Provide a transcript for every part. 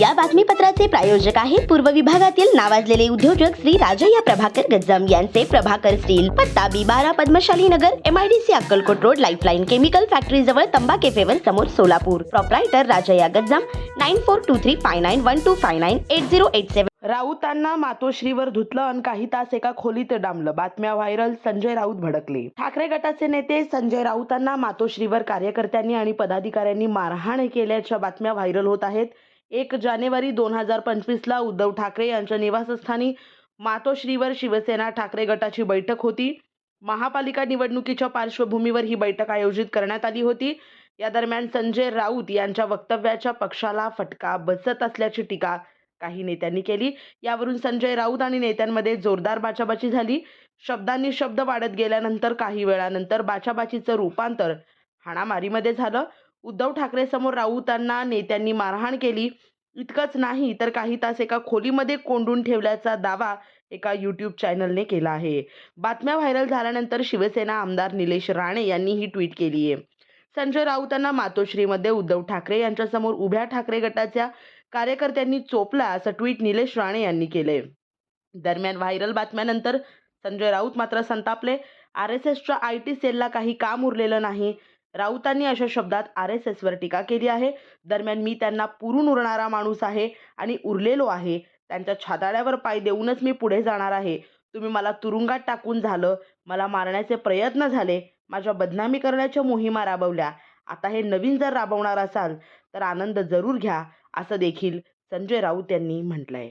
या बातमीपत्राचे प्रायोजक आहेत पूर्व विभागातील नावाजलेले उद्योजक श्री राजय्या प्रभाकर गज्जम यांचे प्रभाकर स्टील पत्ता बी बारा Padmashali Nagar M I D C Akkalkot road lifeline chemical factory जवळ तंबा केफेवर समोर Solapur. Proprietor Rajayya Gajjam nine four two three five nine one two five nine eight zero eight seven राऊतांना मातोश्रीवर धुतलं आणि काही तास एका खोलीत डांबलं. बातम्या व्हायरल संजय राऊत भडकले. ठाकरे गटाचे नेते संजय राऊतांना मातोश्रीवर कार्यकर्त्यांनी आणि पदाधिकाऱ्यांनी मारहाण केल्याच्या बातम्या व्हायरल होत आहेत. एक जानेवारी दोन हजार पंचवीसला उद्धव ठाकरे यांच्या निवासस्थानी मातोश्रीवर शिवसेना ठाकरे गटाची बैठक होती. महापालिका निवडणुकीच्या पार्श्वभूमीवर ही बैठक आयोजित करण्यात आली होती. या दरम्यान संजय राऊत यांच्या वक्तव्याच्या पक्षाला फटका बसत असल्याची टीका काही नेत्यांनी केली. यावरून संजय राऊत आणि नेत्यांमध्ये जोरदार बाचाबाची झाली. शब्दांनी शब्द वाढत गेल्यानंतर काही वेळानंतर बाचाबाचीचं रूपांतर हाणामारीमध्ये झालं. उद्धव ठाकरे समोर राऊतांना नेत्यांनी मारहाण केली. इतकंच नाही तर काही तास एका खोलीमध्ये कोंडून ठेवल्याचा दावा एका यूट्यूब चॅनलने केला आहे. बातम्या व्हायरल झाल्यानंतर शिवसेना आमदार निलेश राणे यांनी ही ट्विट केली आहे. संजय राऊतांना मातोश्रीमध्ये उद्धव ठाकरे यांच्यासमोर उभ्या ठाकरे गटाच्या कार्यकर्त्यांनी चोपला असं ट्विट निलेश राणे यांनी केले दरम्यान व्हायरल बातम्यानंतर संजय राऊत मात्र संतापले. आर एस एसच्या आय टी सेलला काही काम उरलेलं नाही. राऊतांनी अशा शब्दात आर एस एसवर टीका केली आहे. दरम्यान मी त्यांना पुरून उरणारा माणूस आहे आणि उरलेलो आहे. त्यांच्या छाताड्यावर पाय देऊनच मी पुढे जाणार आहे. तुम्ही मला तुरुंगात टाकून झालं. मला मारण्याचे प्रयत्न झाले. माझ्या बदनामी करण्याच्या मोहिमा राबवल्या. आता हे नवीन जर राबवणार असाल तर आनंद जरूर घ्या. असं देखील संजय राऊत यांनी म्हटलंय.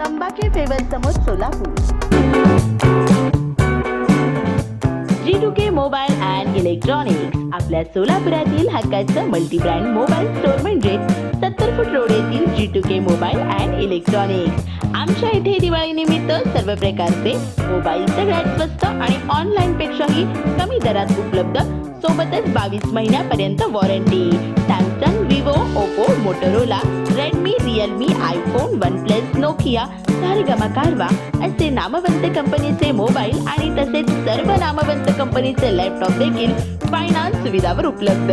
तंबाखे फेवर समोर Solapur. G two K mobile and electronics आपल्या सोलापुरातील हक्काचं मल्टी ब्रँड मोबाईल स्टोअर म्हणजे सत्तर फूट रोड येथील G two K mobile and electronics आमच्या इथे दिवाळी निमित्त सर्व प्रकारचे मोबाईल सगळ्यात स्वस्त आणि ऑनलाईन पेक्षाही कमी दरात उपलब्ध सोबतच बावीस महिन्यापर्यंत warranty Samsung Vivo Oppo Motorola Redmi Realme iPhone OnePlus Nokia Saregama Carvaan असे नामवंत कंपनीचे मोबाईल आणि तसेच सर्व नामवंत कंपनीचे लॅपटॉप देखील फायनान्स सुविधावर उपलब्ध.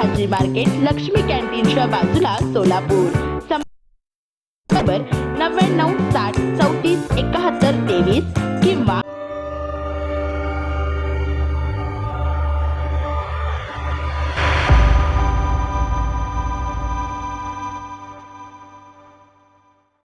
भाजी मार्केट लक्ष्मी कॅन्टीनच्या बाजूला सोलापूर. नव्याण्णव साठ चौतीस एकाहत्तर